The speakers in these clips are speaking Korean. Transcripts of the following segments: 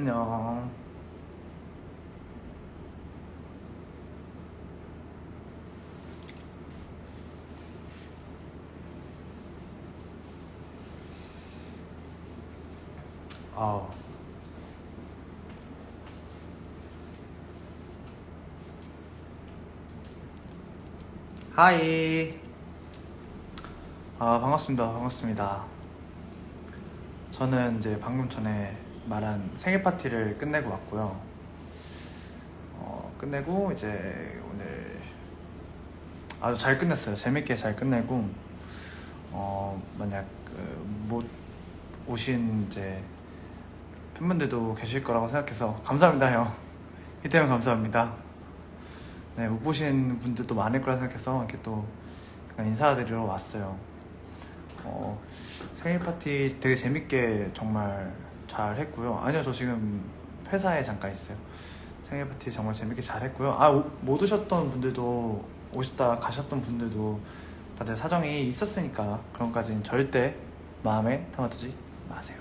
안녕. 아우. 하이. 아, 반갑습니다. 반갑습니다. 저는 이제 방금 전에 말한 생일 파티를 끝내고 왔고요. 어, 끝내고 이제 오늘 아주 잘 끝냈어요. 재밌게 잘 끝내고 어, 만약 그 못 오신 이제 팬분들도 계실 거라고 생각해서 감사합니다, 형. 이태형 감사합니다. 네, 못 보신 분들도 많을 거라 생각해서 이렇게 또 약간 인사드리러 왔어요. 어, 생일 파티 되게 재밌게 정말 잘 했고요. 아니요, 저 지금 회사에 잠깐 있어요. 생일 파티 정말 재밌게 잘 했고요. 아, 오- 못 오셨던 분들도 오셨다 가셨던 분들도 다들 사정이 있었으니까 그런 까지는 절대 마음에 담아두지 마세요.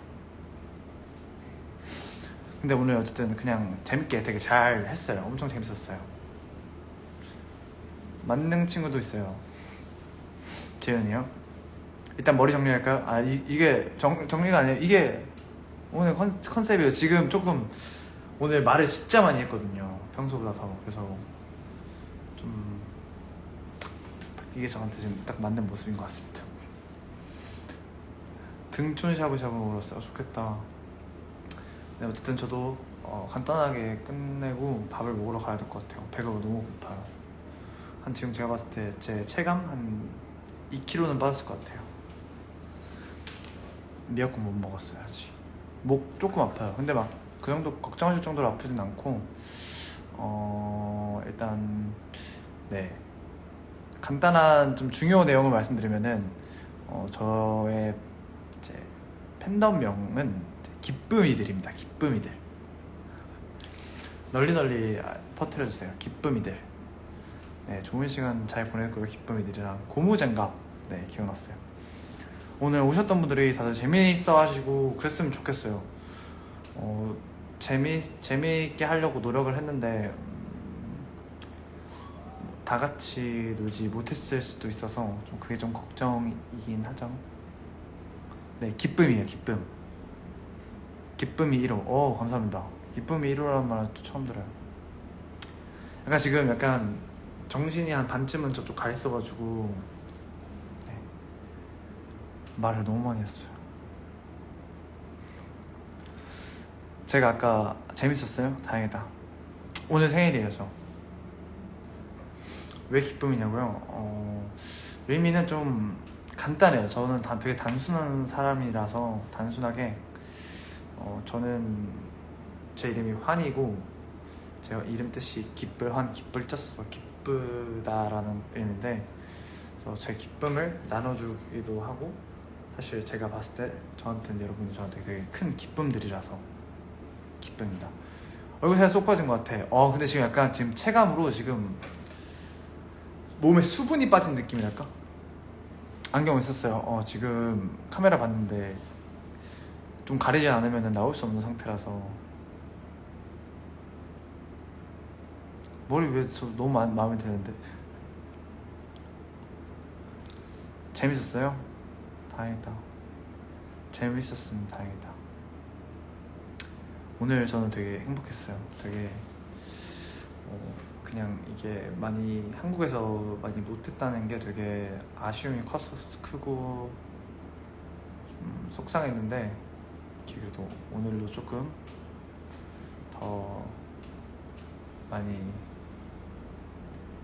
근데 오늘 어쨌든 그냥 재밌게 되게 잘 했어요. 엄청 재밌었어요. 만능 친구도 있어요. 재현이요? 일단 머리 정리할까요? 아 이, 이게 정, 정리가 아니에요. 이게 오늘 컨, 컨셉이에요. 지금 조금 오늘 말을 진짜 많이 했거든요. 평소보다 더 그래서 좀 이게 저한테 지금 딱 맞는 모습인 것 같습니다. 등촌 샤브샤브 어 좋겠다. 네 어쨌든 저도 어, 간단하게 끝내고 밥을 먹으러 가야 될 것 같아요. 배가 너무 고파요. 한 지금 제가 봤을 때 제 체감 한 2kg는 빠졌을 것 같아요. 미역국 못 먹었어요 아직. 목 조금 아파요. 근데 막 그 정도 걱정하실 정도로 아프진 않고 어 일단 네 간단한 좀 중요 내용을 말씀드리면은 어 저의 이제 팬덤명은 기쁨이들입니다. 기쁨이들. 널리 널리 아, 퍼뜨려 주세요. 기쁨이들. 네, 좋은 시간 잘 보냈고요. 기쁨이들이랑 고무장갑. 네, 기억났어요. 오늘 오셨던 분들이 다들 재미있어 하시고 그랬으면 좋겠어요. 어, 재미, 재미있게 하려고 노력을 했는데, 음, 다 같이 놀지 못했을 수도 있어서 좀 그게 좀 걱정이긴 하죠. 네, 기쁨이에요, 기쁨. 기쁨이 1호. 어, 감사합니다. 기쁨이 1호라는 말은 또 처음 들어요. 약간 지금 약간 정신이 한 반쯤은 저쪽 가 있어가지고 네. 말을 너무 많이 했어요. 제가 아까 재밌었어요? 다행이다. 오늘 생일이에요, 저. 왜 기쁨이냐고요? 어, 의미는 좀 간단해요. 저는 다 되게 단순한 사람이라서 단순하게 어, 저는 제 이름이 환이고 제가 이름 뜻이 기쁠 환 기쁠 쪘어 기쁘다라는 의미인데 그래서 제 기쁨을 나눠주기도 하고 사실 제가 봤을 때 저한테는 여러분이 저한테 되게 큰 기쁨들이라서 기쁩니다. 얼굴 살 쏙 빠진 것 같아. 어 근데 지금 약간 지금 체감으로 지금 몸에 수분이 빠진 느낌이랄까? 안경 있었어요. 어 지금 카메라 봤는데 좀 가리지 않으면 나올 수 없는 상태라서 머리 왜 저 너무 마, 마음에 드는데 재밌었어요? 다행이다. 재밌었으면 다행이다. 오늘 저는 되게 행복했어요. 되게 어, 그냥 이게 많이 한국에서 많이 못했다는 게 되게 아쉬움이 컸었 크고 좀 속상했는데 그래도 오늘로 조금 더 많이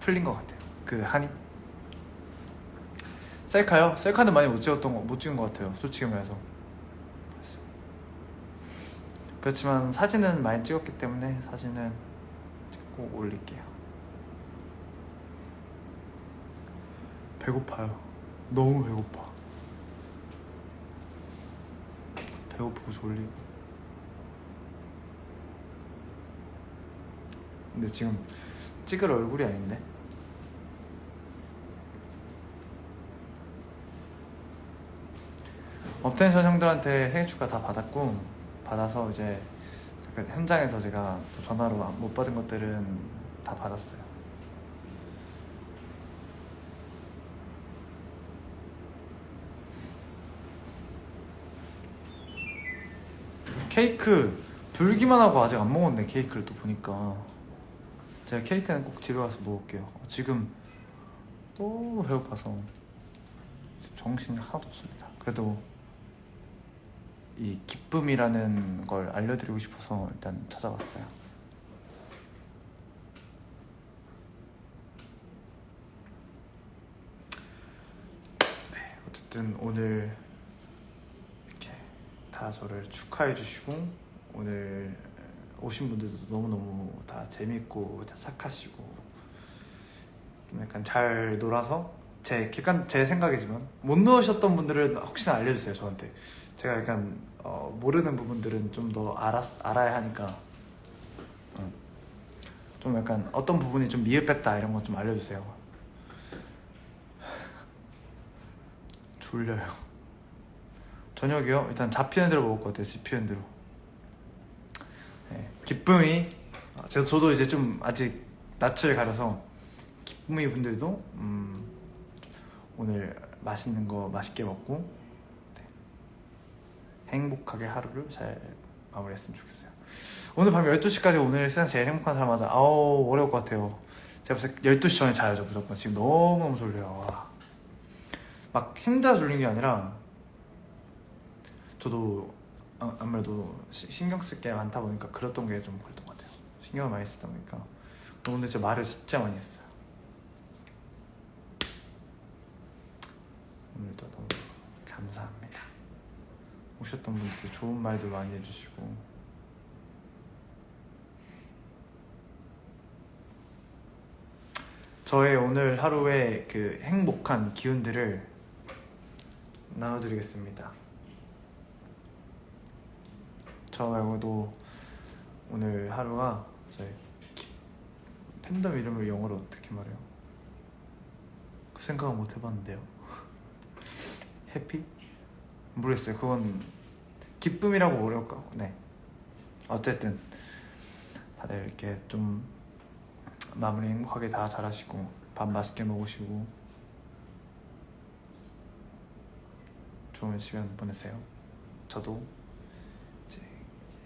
풀린 것 같아요. 그 한이 셀카요? 셀카는 많이 못 찍었던 거, 못 찍은 것 같아요. 솔직히 말해서 그렇지만 사진은 많이 찍었기 때문에 사진은 꼭 올릴게요. 배고파요. 너무 배고파. 배고프고 졸리고. 근데 지금 찍을 얼굴이 아닌데? 업텐션 형들한테 생일 축하 다 받았고 받아서 이제 그 현장에서 제가 또 전화로 안- 못 받은 것들은 다 받았어요. 케이크 불기만 하고 아직 안 먹었네 케이크를 또 보니까. 제가 케이크는 꼭 집에 가서 먹을게요. 지금 너무 배고파서. 정신이 하나도 없습니다. 그래도 이 기쁨이라는 걸 알려드리고 싶어서 일단 찾아왔어요. 네 어쨌든 오늘 이렇게 다 저를 축하해 주시고 오늘 오신 분들도 너무너무 다 재밌고 다 착하시고 좀 약간 잘 놀아서 제 객관 제 생각이지만 못 노셨던 분들은 혹시나 알려주세요 저한테. 제가 약간 어, 모르는 부분들은 좀더 알아야 하니까. 음. 좀 약간 어떤 부분이 좀 미흡했다 이런 거 좀 알려주세요. 졸려요. 저녁이요? 일단 잡히는 대로 먹을 것 같아요 집히는 대로. 네, 기쁨이 아, 제가 저도 이제 좀 아직 낯을 가려서 기쁨이 분들도 음, 오늘 맛있는 거 맛있게 먹고 네, 행복하게 하루를 잘 마무리했으면 좋겠어요 오늘 밤 12시까지 오늘 세상 제일 행복한 사람 맞아 아우 어려울 것 같아요 제가 벌써 12시 전에 자야죠 무조건 지금 너무너무 졸려요 와. 막 힘들어 졸린 게 아니라 저도 아- 아무래도 시- 신경 쓸 게 많다 보니까 그랬던 게좀 그랬던 것 같아요. 신경을 많이 쓰다 보니까 오늘 진짜 말을 진짜 많이 했어요. 오늘도 너무 감사합니다. 오셨던 분들 좋은 말도 많이 해주시고 저의 오늘 하루의 그 행복한 기운들을 나눠드리겠습니다. 저 말고도 오늘 하루가 저희 기- 팬덤 이름을 영어로 어떻게 말해요? 그 생각은 못 해봤는데요. 해피? 모르겠어요. 그건 기쁨이라고 어려울까? 네. 어쨌든 다들 이렇게 좀 마무리 행복하게 다 잘하시고 밥 맛있게 먹으시고 좋은 시간 보내세요. 저도 이제 이제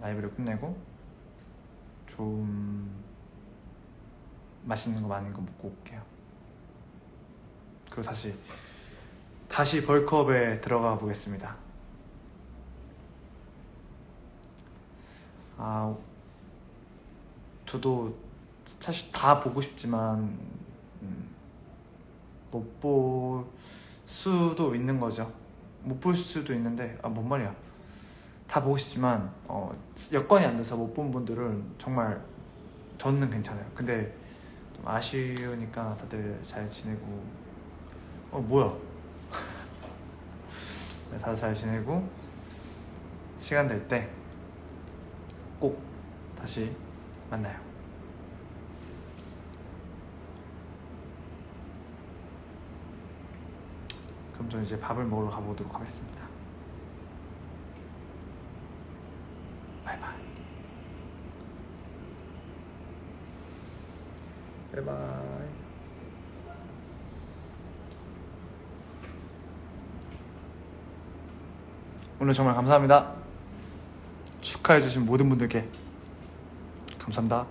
라이브를 끝내고 좋은 맛있는 거 많은 거 먹고 올게요. 그리고 다시 다시 벌크업에 들어가 보겠습니다. 아 저도 사실 다 보고 싶지만 음, 못볼 수도 있는 거죠. 못 볼 수도 있는데 아 뭔 말이야. 다 보고 싶지만 어, 여건이 안 돼서 못 본 분들은 정말 저는 괜찮아요. 근데 좀 아쉬우니까 다들 잘 지내고 어 뭐야? 네, 다들 잘 지내고 시간 될 때 꼭 다시 만나요. 그럼 저 이제 밥을 먹으러 가보도록 하겠습니다. 바이바이. 바이바이. 오늘 정말 감사합니다. 축하해주신 모든 분들께 감사합니다.